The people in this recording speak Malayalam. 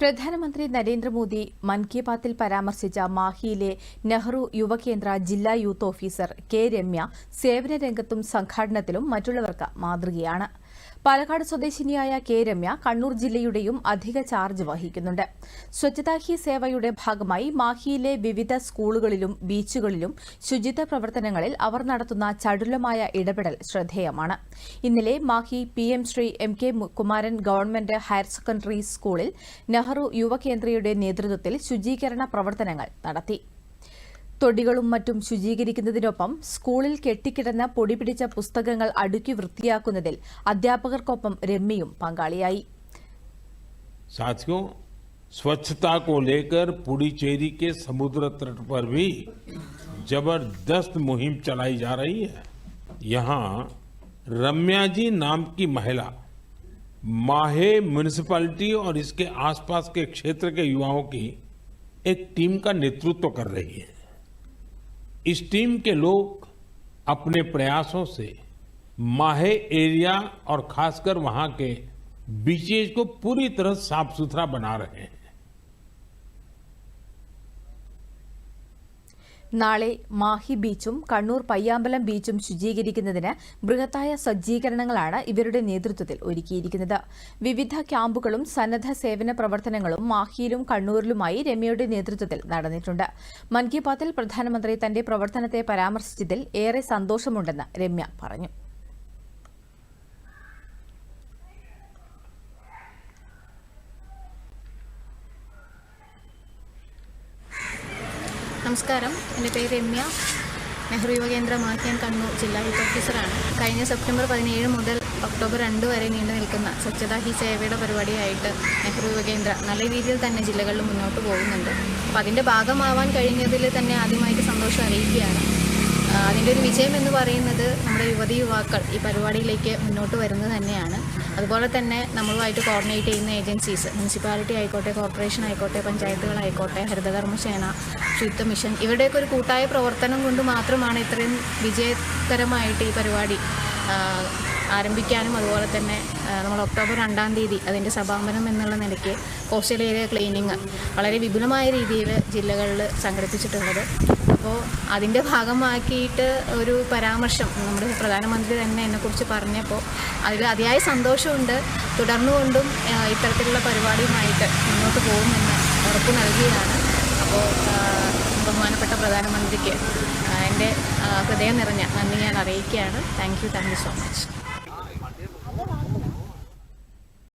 പ്രധാനമന്ത്രി നരേന്ദ്രമോദി മൻ കി ബാത്തിൽ പരാമർശിച്ച മാഹിയിലെ നെഹ്റു യുവകേന്ദ്ര ജില്ലാ യൂത്ത് ഓഫീസർ കെ രമ്യ സേവന രംഗത്തും സംഘാടനത്തിലും മറ്റുള്ളവർക്ക് മാതൃകയാണ്. പാലക്കാട് സ്വദേശിനിയായ കെ രമ്യ കണ്ണൂർ ജില്ലയുടെയും അധിക ചാർജ് വഹിക്കുന്നുണ്ട്. സ്വച്ഛതാ ഹി സേവയുടെ ഭാഗമായി മാഹിയിലെ വിവിധ സ്കൂളുകളിലും ബീച്ചുകളിലും ശുചിത്വ പ്രവർത്തനങ്ങളിൽ അവർ നടത്തുന്ന ചടുലമായ ഇടപെടൽ ശ്രദ്ധേയമാണ്. ഇന്നലെ Mahi P M Sri M K Kumaran government higher secondary സ്കൂളിൽ നെഹ്റു യുവകേന്ദ്രയുടെ നേതൃത്വത്തിൽ ശുചീകരണ പ്രവർത്തനങ്ങൾ നടത്തി. തൊടികളും മറ്റും ശുചീകരിക്കുന്നതിനൊപ്പം സ്കൂളിൽ കെട്ടിക്കിടന്ന പൊടിപിടിച്ച പുസ്തകങ്ങൾ അടുക്കി വൃത്തിയാക്കുന്നതിൽ അധ്യാപകർക്കൊപ്പം രമ്യയും പങ്കാളിയായി साथियों स्वच्छता को लेकर पुडुचेरी के समुद्र तट पर भी जबरदस्त मुहिम चलाई जा रही है यहाँ रम्या जी नाम की महिला माहे म्यूनिसिपैलिटी और इसके आसपास के क्षेत्र के युवाओं की एक टीम का नेतृत्व कर रही है इस टीम के लोग अपने प्रयासों से माहे एरिया और खासकर वहाँ के बीचेज को पूरी तरह साफ़ सुथरा बना रहे हैं। നാളെ മാഹി ബീച്ചും കണ്ണൂർ പയ്യാമ്പലം ബീച്ചും ശുചീകരിക്കുന്നതിന് ബൃഹത്തായ സജ്ജീകരണങ്ങളാണ് ഇവരുടെ നേതൃത്വത്തിൽ ഒരുക്കിയിരിക്കുന്നത്. വിവിധ ക്യാമ്പുകളും സന്നദ്ധ സേവന പ്രവർത്തനങ്ങളും മാഹിയിലും കണ്ണൂരിലുമായി രമ്യയുടെ നേതൃത്വത്തിൽ നടന്നിട്ടുണ്ട്. മൻ കി ബാത്തിൽ പ്രധാനമന്ത്രി തന്റെ പ്രവർത്തനത്തെ പരാമർശിച്ചതിൽ ഏറെ സന്തോഷമുണ്ടെന്ന് രമ്യ പറഞ്ഞു. നമസ്കാരം. എന്റെ പേര് രമ്യ. നെഹ്റു യുവകേന്ദ്ര മാക്കിയാൻ കണ്ണൂർ ജില്ലാ ഹെൽത്ത് ഓഫീസറാണ്. കഴിഞ്ഞ സെപ്റ്റംബർ പതിനേഴ് മുതൽ ഒക്ടോബർ രണ്ട് വരെ നീണ്ടു നിൽക്കുന്ന സ്വച്ഛതാ ഹി സേവയുടെ പരിപാടിയായിട്ട് നെഹ്റു യുവകേന്ദ്ര നല്ല രീതിയിൽ തന്നെ ജില്ലകളിൽ മുന്നോട്ട് പോകുന്നുണ്ട്. അപ്പോൾ അതിന്റെ ഭാഗമാവാൻ കഴിഞ്ഞതിൽ തന്നെ ആദ്യമായിട്ട് സന്തോഷം അറിയിക്കുകയാണ്. അതിന്റെ ഒരു വിജയം എന്ന് പറയുന്നത് നമ്മുടെ യുവതി യുവാക്കൾ ഈ പരിപാടിയിലേക്ക് മുന്നോട്ട് വരുന്നത് തന്നെയാണ്. അതുപോലെ തന്നെ നമ്മളുമായിട്ട് കോർഡിനേറ്റ് ചെയ്യുന്ന ഏജൻസീസ് മുനിസിപ്പാലിറ്റി ആയിക്കോട്ടെ കോർപ്പറേഷൻ ആയിക്കോട്ടെ പഞ്ചായത്തുകളായിക്കോട്ടെ ഹരിതകർമ്മസേന ശുചിത്വ മിഷൻ ഇവരുടെയൊക്കെ ഒരു കൂട്ടായ പ്രവർത്തനം കൊണ്ട് മാത്രമാണ് ഇത്രയും വിജയകരമായിട്ട് ഈ പരിപാടി ആരംഭിക്കാനും അതുപോലെ തന്നെ നമ്മൾ ഒക്ടോബർ രണ്ടാം തീയതി അതിന്റെ സമാപനം എന്നുള്ള നിലയ്ക്ക് കോസ്റ്റൽ ഏരിയ ക്ലീനിങ് വളരെ വിപുലമായ രീതിയിൽ ജില്ലകളിൽ സംഘടിപ്പിച്ചിട്ടുള്ളത്. അപ്പോൾ അതിന്റെ ഭാഗമാക്കിയിട്ട് ഒരു പരാമർശം നമ്മുടെ പ്രധാനമന്ത്രി തന്നെ എന്നെക്കുറിച്ച് പറഞ്ഞപ്പോൾ അതിൽ അതിയായ സന്തോഷമുണ്ട്. തുടർന്നുകൊണ്ടും ഇത്തരത്തിലുള്ള പരിപാടിയുമായിട്ട് മുന്നോട്ട് പോകുമെന്ന് ഉറപ്പ് നൽകിയതാണ്. അപ്പോൾ ബഹുമാനപ്പെട്ട പ്രധാനമന്ത്രിക്ക് എന്റെ ഹൃദയം നിറഞ്ഞ നന്ദി ഞാൻ അറിയിക്കുകയാണ്. Thank you thank you so much.